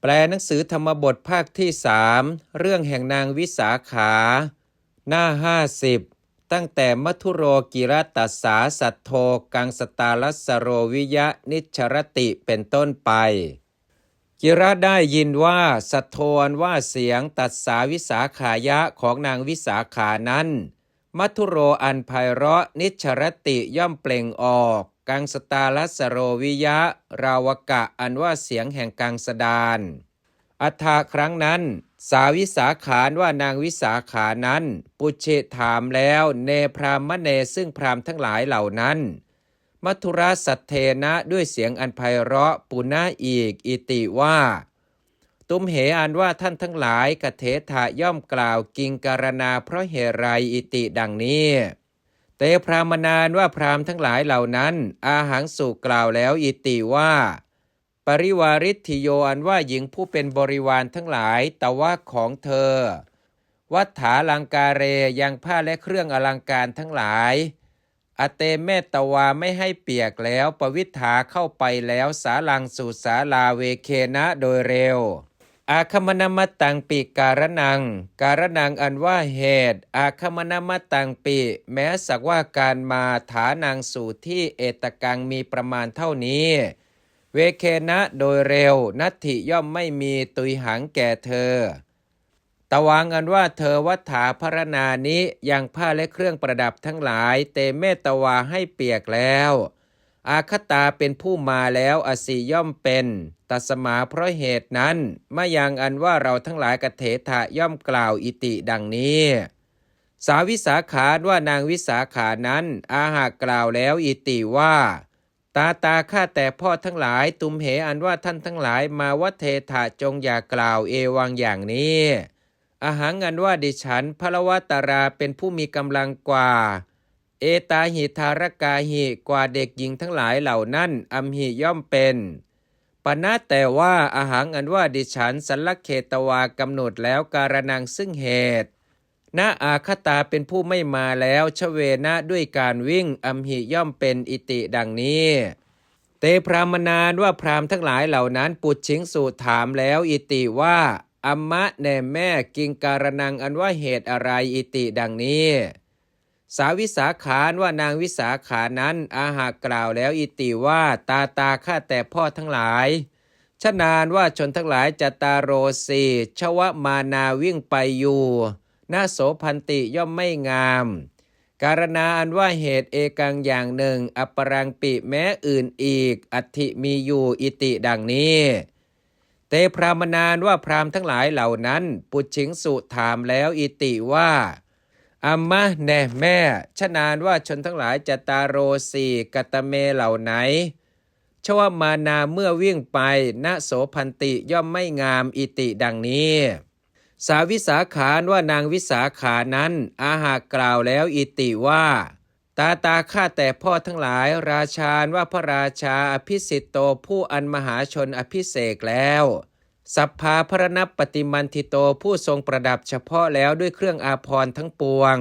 แปลหนังสือธรรมบทภาคที่สามเรื่องแห่งนางวิสาขา หน้าห้าสิบตั้งแต่มัทุโรกิรตัสสาสัทโทกังสตาลัสสโรวิยะนิชรติเป็นต้นไป กิระได้ยินว่าสัทโทนว่าเสียงตัดสาวิสาขายะของนางวิสาขานั้น มัทุโรอันไพเราะนิชรติย่อมเปล่งออก กังสตาลัสโรวิยะ ราวกะอันว่าเสียงแห่งกังสดานอัฐาครั้งนั้น สาวิสาขานว่านางวิสาขานั้น ปุเชถามแล้วเนพรามเนซึ่งพรามทั้งหลายเหล่านั้น มัทุราสัตเทนะด้วยเสียงอันไพเราะปุณาอีกอิติว่า ตุมเหอันว่าท่านทั้งหลายกเทถะย่อมกล่าวกิงการนาเพราะเหไรอิติดังนี้ เตพรามนานว่าพรามทั้งหลายเหล่านั้น อาหังสุกล่าวแล้วอิติว่า ปริวาริธิโยอันว่าหญิงผู้เป็นบริวารทั้งหลายแต่ว่าของเธอ วัฏฐาลังการเรยังผ้าและเครื่องอลังการทั้งหลาย อเตเมตวาไม่ให้เปียกแล้วปวิถาเข้าไปแล้วสาลังสู่สาลาเวเคนะโดยเร็ว อาคมนามตังปิการนัง การนังอันว่าเหตุ อาคมนามตังปิแม้สักว่าการมาฐานังสู่ที่เอตกังมีประมาณเท่านี้ เวเคนะโดยเร็ว นัตถิย่อมไม่มีตุยหังแก่เธอ ตวางอันว่าเธอวัฏฐาพรณานี้ยังผ้าและเครื่องประดับทั้งหลาย เตเมตวาให้เปียกแล้ว อาคตาเป็นผู้มาแล้วอสีย่อมเป็น ตัสมาเพราะเหตุนั้นมายังอันว่าเราทั้งหลายกเถถะย่อมกล่าวอิติดังนี้ สาวิสาขาว่านางวิสาขานั้น อาหากกล่าวแล้วอิติว่า ตาตาข้าแต่พ่อทั้งหลายตุมเหอันว่าท่านทั้งหลายมาวัดเทถะจงอย่ากล่าวเอวังอย่างนี้อาหารอันว่าดิฉันพระวตาราเป็นผู้มีกำลังกว่า เอตาหิทารกาหิกว่าเด็กหญิงทั้งหลายเหล่านั้นอัมหิย่อมเป็น ณะแต่ว่าอาหารอันว่าดิฉันสัลลเขตวากำหนดแล้วการนังซึ่งเหตุณอาคตาเป็นผู้ไม่มาแล้วชเวนะด้วยการวิ่งอัมหิย่อมเป็นอิติดังนี้ เตพรามนานว่าพรามทั้งหลายเหล่านั้นปุจชิงสูถามแล้วอิติว่าอัมมะแน่แม่กิงการนังอันว่าเหตุอะไรอิติดังนี้ สาวิสาขานว่านางวิสาขานั้นอาหากกล่าวแล้วอิติว่าตาตาข้าแต่พ่อทั้งหลายชนานว่าชนทั้งหลายจะตาโรสีชวมานาวิ่งไปอยู่นาโสพันติย่อมไม่งาม การณาอันว่าเหตุเอกังอย่างหนึ่ง อปรังปิแม้อื่นอีก อัติมีอยู่อิติดังนี้ เตพรามนานว่าพรามทั้งหลายเหล่านั้น ปุจฉิงสุถามแล้วอิติว่า อัมมะแน่แม่ชนานว่าชนทั้งหลายจะตาโรสีกัตเมเหล่าไหนชวมานาเมื่อวิ่งไปณโสพันติย่อมไม่งามอิติดังนี้ สาวิสาขานว่านางวิสาขานั้น อาหากกล่าวแล้วอิติว่า ตาตาข้าแต่พ่อทั้งหลายราชานว่าพระราชาอภิสิทโตผู้อันมหาชนอภิเสกแล้ว สัพพาพระนับปฏิมันทิโตผู้ทรงประดับเฉพาะแล้วด้วยเครื่องอาภรณ์ทั้งปวง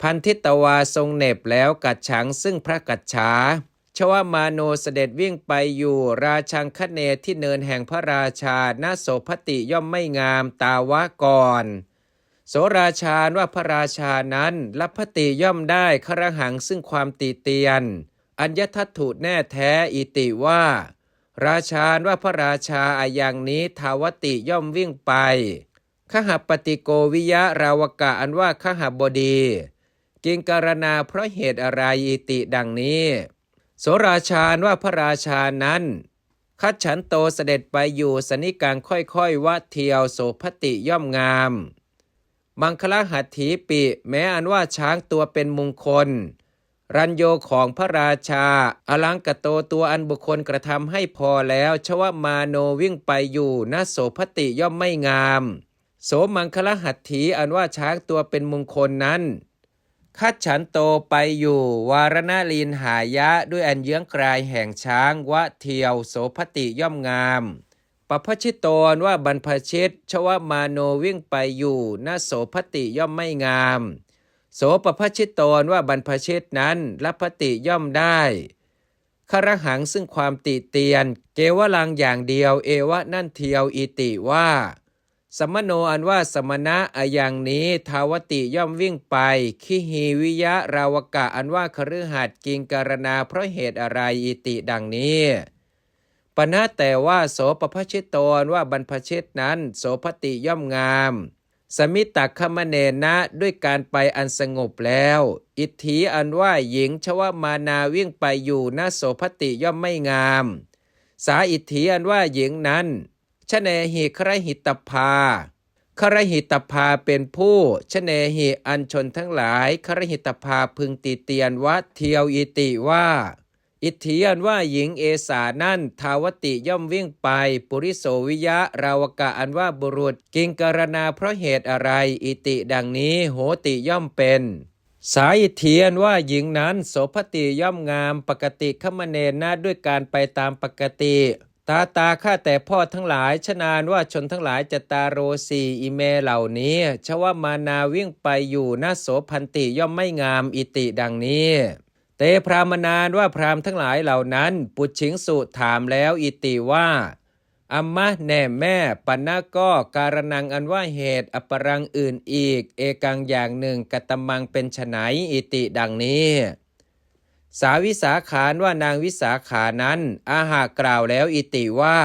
พันทิตวาทรงเน็บแล้วกัดฉังซึ่งพระกัดฉาชวมาโนเสด็จวิ่งไปอยู่ราชังคเนที่เนินแห่งพระราชาณโสพติย่อมไม่งามตาวะก่อน โสราชาว่าพระราชานั้นลัพพติย่อมได้ครหังซึ่งความติเตียน อัญญทัตถุแน่แท้อิติว่า ราชานว่าพระราชาอาย่างนี้ทาวติย่อมวิ่งไปขหปฏิโกวิยะราวกะอันว่าขหบดี กิงการนาเพราะเหตุอะไรอิติดังนี้ โสราชานว่าพระราชานั้น คัดฉันโตเสด็จไปอยู่สนิกังค่อยๆวัดเทียวโสพติย่อมงาม มังคลหัตถีปิ แม้อันว่าช้างตัวเป็นมงคล รัญโยของพระราชา อลังกโตตัวอันบุคคลกระทำให้พอแล้วชวมาโนวิ่งไปอยู่ณโสพติย่อมไม่งาม โสมังคลหัตถีอันว่าช้างตัวเป็นมงคลนั้นคัดฉันโตไปอยู่ วารณลีนหายะด้วยอันเยื้องกลายแห่งช้างวะเทียว โสพติย่อมงามปพชิตโตนว่าบรรพชิตชวมาโนวิ่งไปอยู่ณโสพติย่อมไม่งาม โสปพชิตตนว่าบรรพชิตนั้นรับพติย่อมได้คารหังซึ่งความติเตียน เกวลังอย่างเดียว เอวะนั่นเทียวอิติว่า สมโนอันว่าสมณะออย่างนี้ทาวติย่อมวิ่งไปคิหีวิยะราวกะอันว่าคฤหัสกิงการณาเพราะเหตุอะไรอิติดังนี้ปณะแต่ว่าโสปพชิตโตอันว่าบรรพชิตนั้น โสพติย่อมงาม สมิตตคมเนนะด้วยการไปอันสงบแล้ว อิทธิอันว่าหญิงชวมานาวิ่งไปอยู่ณโสพติย่อมไม่งาม สาอิทธิอันว่าหญิงนั้นชะเนหิครหิตภาครหิตภาเป็นผู้ชะเนหิอันชนทั้งหลายครหิตภาพึงติเตียนวัดเทียวอิติว่า อิทธิอันว่าหญิงเอสานั่น ทาวติย่อมวิ่งไป ปุริโสวิยะ ราวกะอันว่าบุรุษ กิงการณาเพราะเหตุอะไร อิติดังนี้ โหติย่อมเป็น สาอิทธิอันว่าหญิงนั้น โสภติย่อมงาม ปกติขมเนนาด้วยการไปตามปกติตาตาข้าแต่พ่อทั้งหลายชนานว่าชนทั้งหลายจะตาโรสีอิเมเหล่านี้ชว่ามานาวิ่งไปอยู่นาโสพันติย่อมไม่งามอิติดังนี้ เตพรามนานว่าพรามทั้งหลายเหล่านั้น ปุจฉิงสุถามแล้วอิติว่าอัมมะแน่แม่ปันนาก็การนังอันว่าเหตุอปรังอื่นอีก เอกังอย่างหนึ่งกตมังเป็นฉไนอิติดังนี้ สาวิสาขานว่านางวิสาขานั้น อาหากล่าวแล้วอิติว่า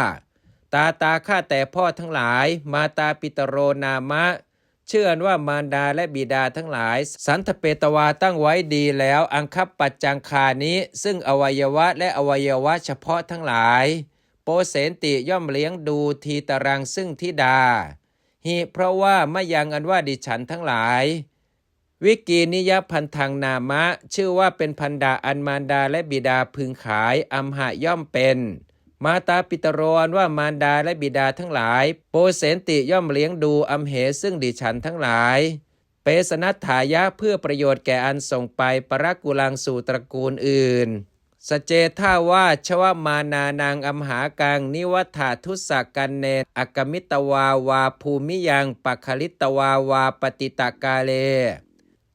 ตาตาข้าแต่พ่อทั้งหลาย มาตาปิตโรนามะ เชื่อนว่ามารดาและบิดาทั้งหลาย สันทเปตวาตั้งไว้ดีแล้ว อังคับปัจจังคานี้ ซึ่งอวัยวะและอวัยวะเฉพาะทั้งหลาย โปเสนติย่อมเลี้ยงดูทีตรังซึ่งทิดาหิเพราะว่าไม่ยังอันว่าดิฉันทั้งหลายวิกีนิยพันธังนามะ ชื่อว่าเป็นพันดาอันมารดาและบิดาพึงขายอัมหะย่อมเป็น มาตาปิตรอนว่ามารดาและบิดาทั้งหลาย โปเสนติย่อมเลี้ยงดูอัมเหซึ่งดิฉันทั้งหลาย เปสนัตถายะเพื่อประโยชน์แก่อันส่งไปปรักกุลังสู่ตระกูลอื่น สเจท่าว่าชวมานานางอัมหากัง นิวัฏาทุสกกันเนอักมิตวาวาภูมิยังปัคลิตวาวาปฏิตากาเล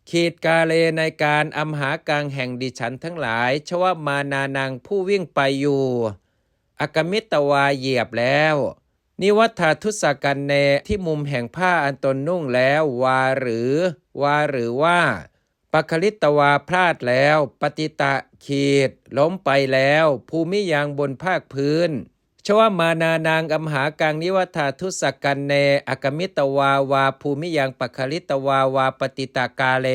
ขีดกาเลในการอัมหากังแห่งดิฉันทั้งหลาย ชวมานานางผู้วิ่งไปอยู่ อกมิตวาเหยียบแล้ว นิวัฏทุสกันเนที่มุมแห่งผ้าอันตนนุ่งแล้ววาหรือ วาหรือว่าปคลิตวาพลาดแล้ว ปฏิตะขีด ล้มไปแล้ว ภูมิยางบนภาคพื้นชวมานานางอัมหากังนิวัฏทุสกันเนอกมิตวาวาภูมิยังปคลิตวาวาปฏิตากาเล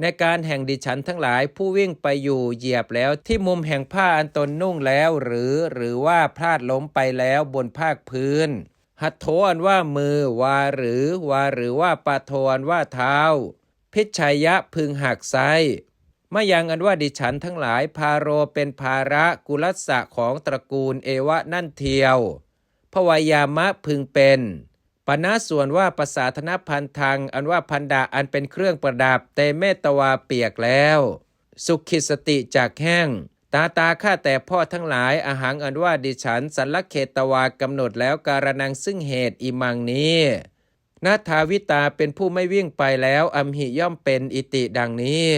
ในการแห่งดิฉันทั้งหลายผู้วิ่งไปอยู่เหยียบแล้วที่มุมแห่งผ้าอันตนนุ่งแล้วหรือหรือว่าพลาดล้มไปแล้วบนภาคพื้น หัตโถอันว่ามือวาหรือวาหรือว่าปะโทอันว่าเท้า พิชชัยยะพึงหักไซมายังอันว่าดิฉันทั้งหลายพาโรเป็นภาระกุลัสสะของตระกูลเอวะนั่นเทียวพวายามะพึงเป็น ปณะส่วนว่าประสาธนพันธังอันว่าพันดาอันเป็นเครื่องประดับเตเมตวาเปียกแล้ว สุขิสติจากแห้ง ตาตาข้าแต่พ่อทั้งหลายอาหารอันว่าดิฉันสันลเขตวากำหนดแล้วการนังซึ่งเหตุอิมังนี้นาทาวิตาเป็นผู้ไม่วิ่งไปแล้วอัมหิย่อมเป็นอิติดังนี้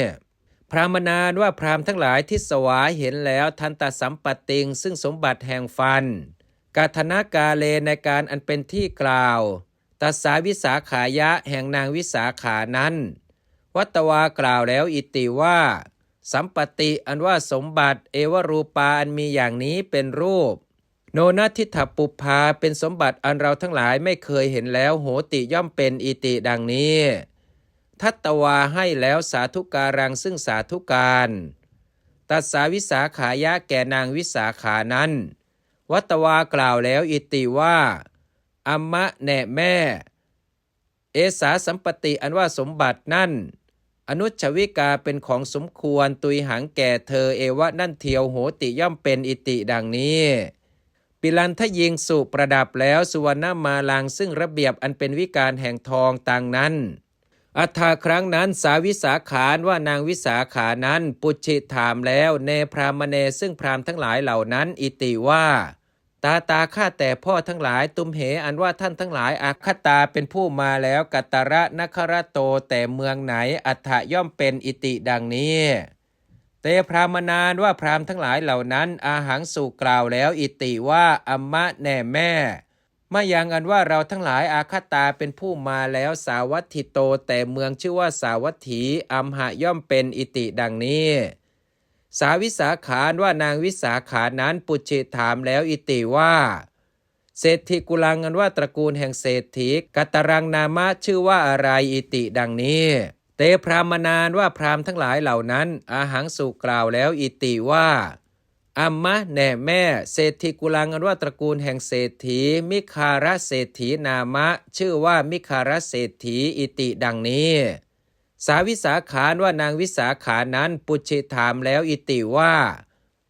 พรามนานว่าพรามทั้งหลายที่สวายเห็นแล้วทันตสัมปติงซึ่งสมบัติแห่งฟัน กาธนากาเลในการอันเป็นที่กล่าวตัสสาวิสาขายะแห่งนางวิสาขานั้น วัตวากล่าวแล้วอิติว่า สัมปติอันว่าสมบัติ เอวรูปาอันมีอย่างนี้เป็นรูป โนนทิถปุพาเป็นสมบัติอันเราทั้งหลายไม่เคยเห็นแล้วโหติย่อมเป็นอิติดังนี้ ทัตตวาให้แล้วสาธุการังซึ่งสาธุการตัสสาวิสาขายะแก่นางวิสาขานั้น วัตวากล่าวแล้วอิติว่าอัมมะแน่แม่ เอสาสัมปติอันว่าสมบัตินั่น อนุชวิกาเป็นของสมควรตุยหังแก่เธอเอวะนั่นเทียวโหติย่อมเป็นอิติดังนี้ ปิลันทยิงสุประดับแล้วสุวรรณมาลังซึ่งระเบียบอันเป็นวิการแห่งทองต่างนั้นอัฐาครั้งนั้นสาวิสาขานว่านางวิสาขานั้น ปุจิถามแล้วเนพรามเนซึ่งพรามทั้งหลายเหล่านั้น อิติว่า ตาตาข้าแต่พ่อทั้งหลายตุมเหอันว่าท่านทั้งหลายอาคตาเป็นผู้มาแล้วกัตระนครโตแต่เมืองไหนอัฏฐย่อมเป็นอิติดังนี้เตพรามนานว่าพรามทั้งหลายเหล่านั้น อาหังสุกล่าวแล้วอิติว่าอัมมะแน่แม่มายังอันว่าเราทั้งหลายอาคตาเป็นผู้มาแล้วสาวัตถิโตแต่เมืองชื่อว่าสาวัตถีอัมหะย่อมเป็นอิติดังนี้ สาวิสาขานว่านางวิสาขานั้นปุจฉิถามแล้วอิติว่า เศรษฐีกุลังอันว่าตระกูลแห่งเศรษฐีกัตรังนามะชื่อว่าอะไรอิติดังนี้ เตพรามนานว่าพรามทั้งหลายเหล่านั้น อาหังสุกล่าวแล้วอิติว่าอัมมะแน่แม่เศรษฐีกุลังอันว่าตระกูลแห่งเศรษฐี มิคาระเศรษฐีนามะ ชื่อว่ามิคาระเศรษฐีอิติดังนี้ สาวิสาขานว่านางวิสาขานั้นปุจฉิถามแล้วอิติว่า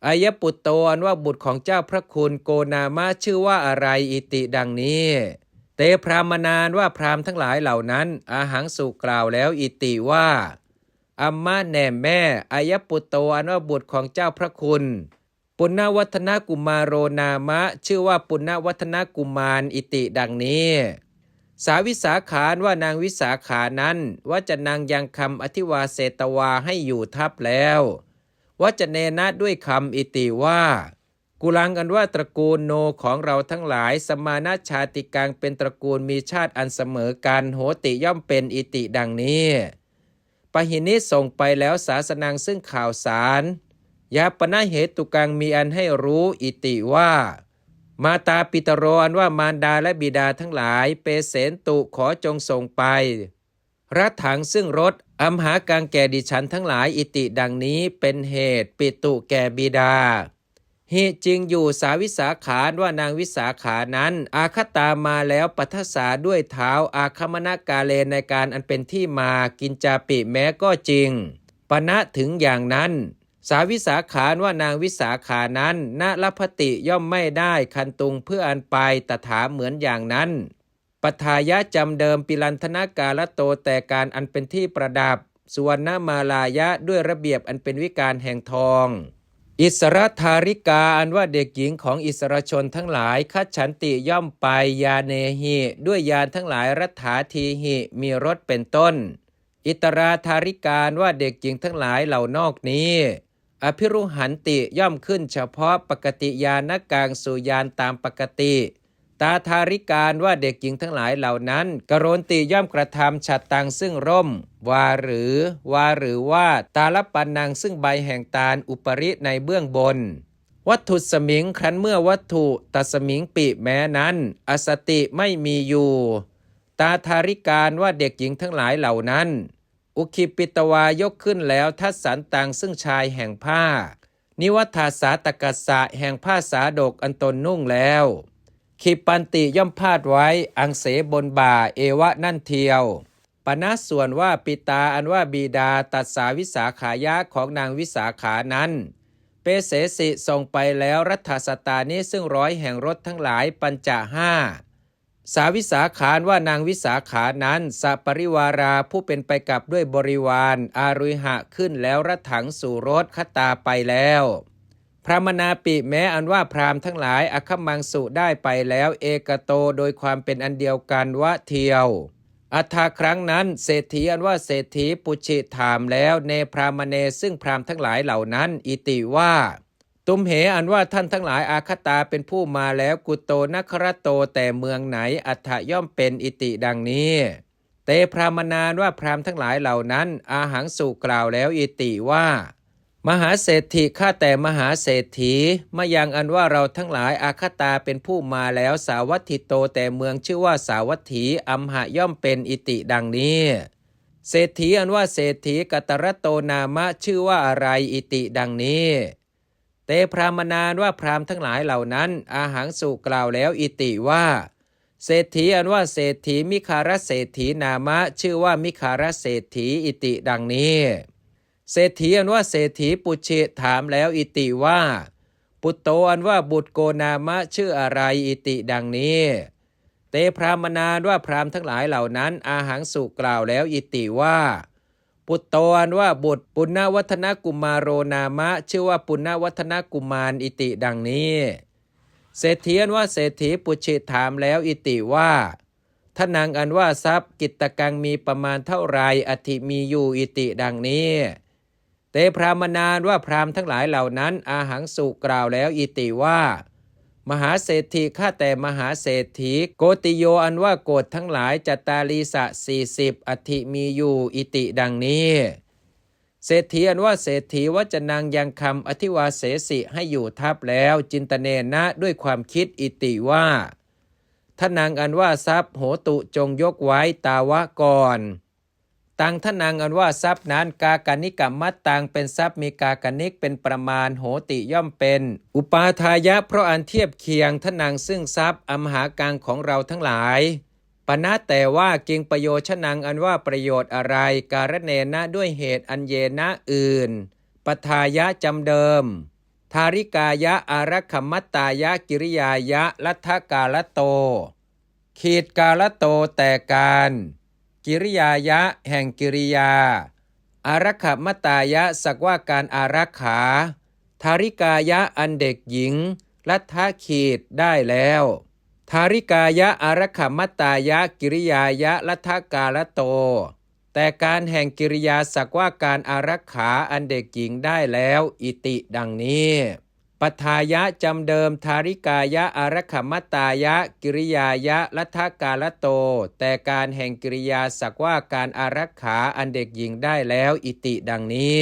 อายปุตโตนว่าบุตรของเจ้าพระคุณโกนามะชื่อว่าอะไรอิติดังนี้ เตพรามนานว่าพรามทั้งหลายเหล่านั้น อาหังสุกล่าวแล้วอิติว่าอัมมะแน่แม่อายปุตโตอันว่าบุตรของเจ้าพระคุณ ปุณณวัฒนกุมารโรนามะ ชื่อว่าปุณณวัฒนกุมารอิติดังนี้ สาวิสาขานว่านางวิสาขานั้นว่าจะนางยังคำอธิวาเสตวาให้อยู่ทับแล้วว่าจะเนนะด้วยคำอิติว่า กุลังกันว่าตระกูลโนของเราทั้งหลาย สมานาชาติกังเป็นตระกูลมีชาติอันเสมอกันโหติย่อมเป็นอิติดังนี้ปหินิส่งไปแล้วศาสนังซึ่งข่าวสารยาปนาเหตุกังมีอันให้รู้อิติว่า มาตาปิตโรอันว่ามารดาและบิดาทั้งหลาย เปเสนตุขอจงส่งไป รัถังซึ่งรถอัมหากังแก่ดิฉันทั้งหลายอิติดังนี้เป็นเหตุปิตุแก่บิดาเหตุจริงอยู่สาวิสาขานว่านางวิสาขานั้น อาคตามาแล้วปัทสาด้วยเท้าอาคมนากาเลในการอันเป็นที่มากินจาปิแม้ก็จริงปณะถึงอย่างนั้น สาวิสาขานว่านางวิสาขานั้นณลพติย่อมไม่ได้คันตุงเพื่ออันไปตถาเหมือนอย่างนั้นปัทายะจำเดิมปิลันธนากาละโตแต่การอันเป็นที่ประดับสุวรรณมาลายะด้วยระเบียบอันเป็นวิการแห่งทอง อิสรธาริกาอันว่าเด็กหญิงของอิสรชนทั้งหลายคัดฉันติย่อมไปยาเนหิ ด้วยยานทั้งหลายรัฐาทีหิมีรถเป็นต้น อิตราธาริการว่าเด็กหญิงทั้งหลายเหล่านอกนี้ อภิรุหันติย่อมขึ้นเฉพาะปกติยานกลางสู่ยานตามปกติ ตาธาริการว่าเด็กหญิงทั้งหลายเหล่านั้นกโรนติย่อมกระทำฉัดตังซึ่งร่ม วาหรือ วาหรือว่าตาลปันนังซึ่งใบแห่งตาลอุปริในเบื้องบน วัตถุสมิงครั้นเมื่อวัตถุตัสมิงปีแม้นั้น อสติไม่มีอยู่ ตาธาริการว่าเด็กหญิงทั้งหลายเหล่านั้น อุคิปิตวายกขึ้นแล้วทัศสันตังซึ่งชายแห่งผ้า นิวัฏาสาตกัสสะแห่งผ้าสาดกอันตนนุ่งแล้วขีปันติย่อมพาดไว้ อังเสบนบ่าเอวะนั่นเทียวปณะส่วนว่าปิตาอันว่าบีดาตัดสาวิสาขายะของนางวิสาขานั้น เปเสสิส่งไปแล้วรัฐสตานี้ซึ่งร้อยแห่งรถทั้งหลายปัญจห้า สาวิสาขานว่านางวิสาขานั้นสัปริวาราผู้เป็นไปกับด้วยบริวาร อารุหะขึ้นแล้วรัถังสู่รถคตาไปแล้ว พระมนาปิแม้อันว่าพราหมณ์ทั้งหลายอคมังสุได้ไปแล้ว เอกโตโดยความเป็นอันเดียวกันวะเทียว อัฐาครั้งนั้นเศรษฐีอันว่าเศรษฐีปุชิถามแล้วเนพรามเนซึ่งพราหมณ์ทั้งหลายเหล่านั้น อิติว่า ตุมเหอันว่าท่านทั้งหลายอาคตาเป็นผู้มาแล้วกุโตนครโตแต่เมืองไหนอัฐย่อมเป็นอิติดังนี้ เตพรามนานว่าพรามทั้งหลายเหล่านั้น อาหังสุกล่าวแล้วอิติว่า มหาเศรษฐีข้าแต่มหาเศรษฐีมายังอันว่าเราทั้งหลายอาคตาเป็นผู้มาแล้วสาวัตถิโตแต่เมืองชื่อว่าสาวัตถีอัมหะย่อมเป็นอิติดังนี้เศรษฐีอันว่าเศรษฐีกัตรโตนามะชื่อว่าอะไรอิติดังนี้ เตพรามนานว่าพรามทั้งหลายเหล่านั้น อาหังสุกล่าวแล้วอิติว่า เศรษฐีอันว่าเศรษฐีมิคารเศรษฐีนามะ ชื่อว่ามิคารเศรษฐีอิติดังนี้ เศรษฐีอันว่าเศรษฐีปุชิถามแล้วอิติว่า ปุตโตอันว่าบุตรโกนามะชื่ออะไรอิติดังนี้ เตพรามนานว่าพรามทั้งหลายเหล่านั้น อาหังสุกล่าวแล้วอิติว่า ปุตโตอันว่าบุตรปุณณวัฒนกุมารโรนามะ ชื่อว่าปุณณวัฒนกุมารอิติดังนี้เศรษฐีอันว่าเศรษฐีปุชิถามแล้วอิติว่าท่านางอันว่าทรัพย์กิตตกังมีประมาณเท่าไรอธิมีอยู่อิติดังนี้ เตพรามนานว่าพรามทั้งหลายเหล่านั้น อาหังสุกล่าวแล้วอิติว่า มหาเศรษฐีข้าแต่มหาเศรษฐี โกติโยอันว่าโกดทั้งหลายจัตตาลีสะสี่สิบอธิมีอยู่อิติดังนี้เศรษฐีอันว่าเศรษฐีว่าจนางยังคำอธิวาเสสิให้อยู่ทับแล้ว จินตเนนะด้วยความคิดอิติว่าท่านางอันว่าทรัพย์โหตุจงยกไว้ตาวะก่อน ตังท่านางอันว่าทรัพย์นั้นกากานิกรรมัตตังเป็นทรัพย์มีกากานิกเป็นประมาณโหติย่อมเป็น อุปาทายะเพราะอันเทียบเคียงท่านางซึ่งทรัพย์อมหากังของเราทั้งหลายปณะแต่ว่ากิงประโยชนังอันว่าประโยชน์อะไร การเนนะด้วยเหตุอันเยนะอื่นปทายะจำเดิม ทาริกายะอารักขมัตตายะกิริยายะลัทธกาลโต ขีดกาลโตแต่การ กิริยายะแห่งกิริยา อารักขมตตายะสักว่าการอารักขา ทาริกายะอันเด็กหญิง ลัทธขีดได้แล้ว ทาริกายะอารักขมัตตายะกิริยายะลัทธกาลโต แต่การแห่งกิริยาสักว่าการอารักขาอันเด็กหญิงได้แล้ว อิติดังนี้ ปทายะจำเดิมทาริกายะอารักขมตตายะ กิริยายะลัทธกาลโต แต่การแห่งกิริยาสักว่าการอารักขาอันเด็กหญิงได้แล้วอิติดังนี้